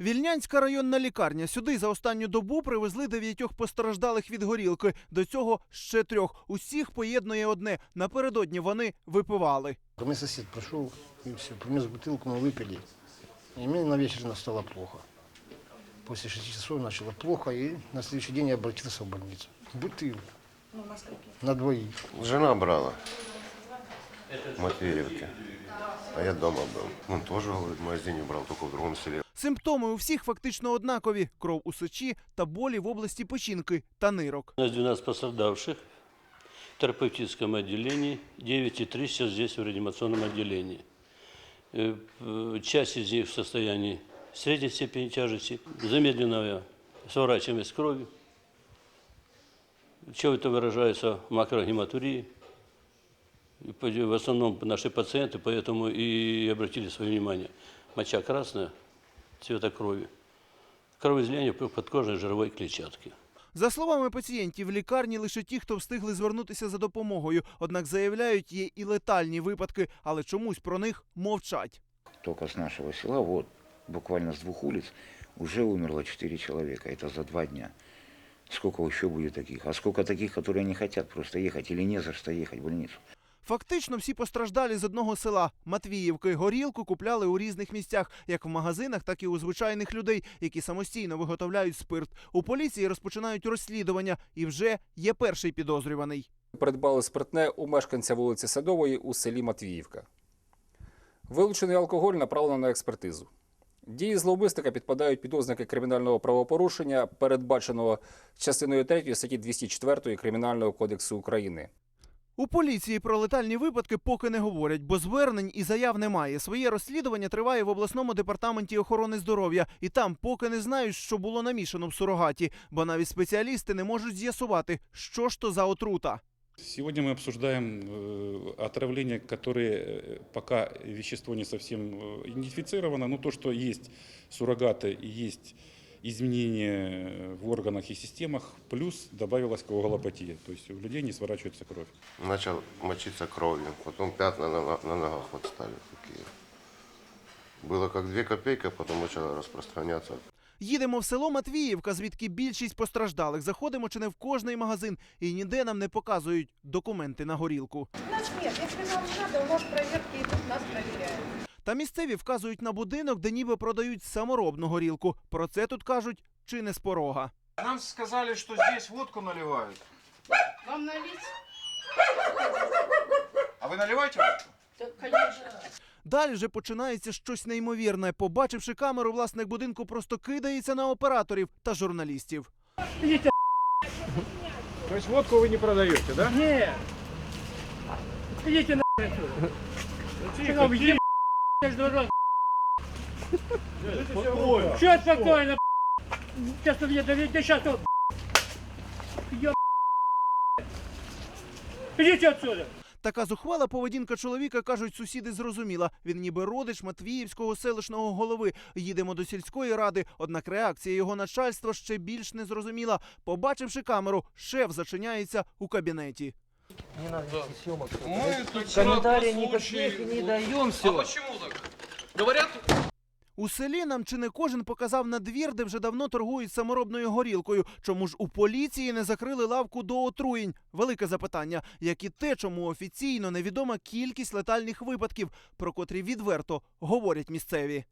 Вільнянська районна лікарня. Сюди за останню добу привезли дев'ятьох постраждалих від горілки. До цього ще трьох. Усіх поєднує одне. Напередодні вони випивали. Ко мне сосед прошел и все, принес бутылку, мы выпили. И мне на вечер стало плохо. После шести часов начало плохо, и на следующий день я обратился в больницу. Бутылку. На двоих. Жена брала. Матвеевки. А я дома был. Он тоже, говорит, в магазине брал, только в другом селе. Симптоми у всіх фактично однакові: кров у сечі та болі в області печінки та нирок. У нас 12 пострадавших в терапевтическом отделении, 9 и 3 сейчас здесь в реанимационном отделении. Э, э, Часть из них в состоянии средней степени тяжести, замедленная сворачиваемость крови. Чего это выражается в макрогематурии. И по- В основном наши пациенты поэтому и обратили свое внимание. Моча красная, цвета крови. Кровоизлияние по подкожной жировой клетчатке. За словами пацієнтів, в лікарні лише ті, хто встигли звернутися за допомогою. Однак заявляють, є і летальні випадки, але чомусь про них мовчать. Только с нашего села, вот, буквально с двух улиц, уже умерло четыре человека. Это за два дня. Сколько еще будет таких? А сколько таких, которые не хотят просто ехать или не за что ехать в больницу? Фактично всі постраждалі з одного села Матвіївки. Горілку купляли у різних місцях, як в магазинах, так і у звичайних людей, які самостійно виготовляють спирт. У поліції розпочинають розслідування, і вже є перший підозрюваний. Придбали спиртне у мешканця вулиці Садової у селі Матвіївка. Вилучений алкоголь направлено на експертизу. Дії зловмисника підпадають під ознаки кримінального правопорушення, передбаченого частиною 3 статті 204 Кримінального кодексу України. У поліції про летальні випадки поки не говорять, бо звернень і заяв немає. Своє розслідування триває в обласному департаменті охорони здоров'я, і там поки не знають, що було намішано в сурогаті, бо навіть спеціалісти не можуть з'ясувати, що ж то за отрута. Сегодня мы обсуждаем э, отравления, которые э, пока вещество не совсем э, идентифицировано, но то, что есть суррогаты и есть изменения в органах и системах, плюс добавилась коагулопатия, то есть у людей не сворачивается кровь. Начал мочиться кровью, потом пятна на, на- ногах вот стали такие. Было как две копейки, потом начало распространяться. Їдемо в село Матвіївка, звідки більшість постраждалих. Заходимо чи не в кожний магазин, і ніде нам не показують документи на горілку. У нас нет. Если вам надо, у нас проверки идут, нас проверяют. Та місцеві вказують на будинок, де ніби продають саморобну горілку. Про це тут кажуть чи не з порога. Нам сказали, что здесь водку наливают. Вам налить? А вы наливаете водку? Да, конечно. Далі вже починається щось неймовірне. Побачивши камеру, власник будинку просто кидається на операторів та журналістів. То есть водку вы не продаете, да? Нет. Идите на тихо. Что? Сейчас тут я доведу, сейчас тут. Идите отсюда. Така зухвала поведінка чоловіка, кажуть, сусіди зрозуміла. Він ніби родич Матвіївського селищного голови. Їдемо до сільської ради. Однак реакція його начальства ще більш не зрозуміла. Побачивши камеру, шеф зачиняється у кабінеті. Мы тут Комментарии никаких не даем, все. А почему так? Говорят, У селі нам чи не кожен показав на двір, де вже давно торгують саморобною горілкою. Чому ж у поліції не закрили лавку до отруєнь? Велике запитання, як і те, чому офіційно невідома кількість летальних випадків, про котрі відверто говорять місцеві.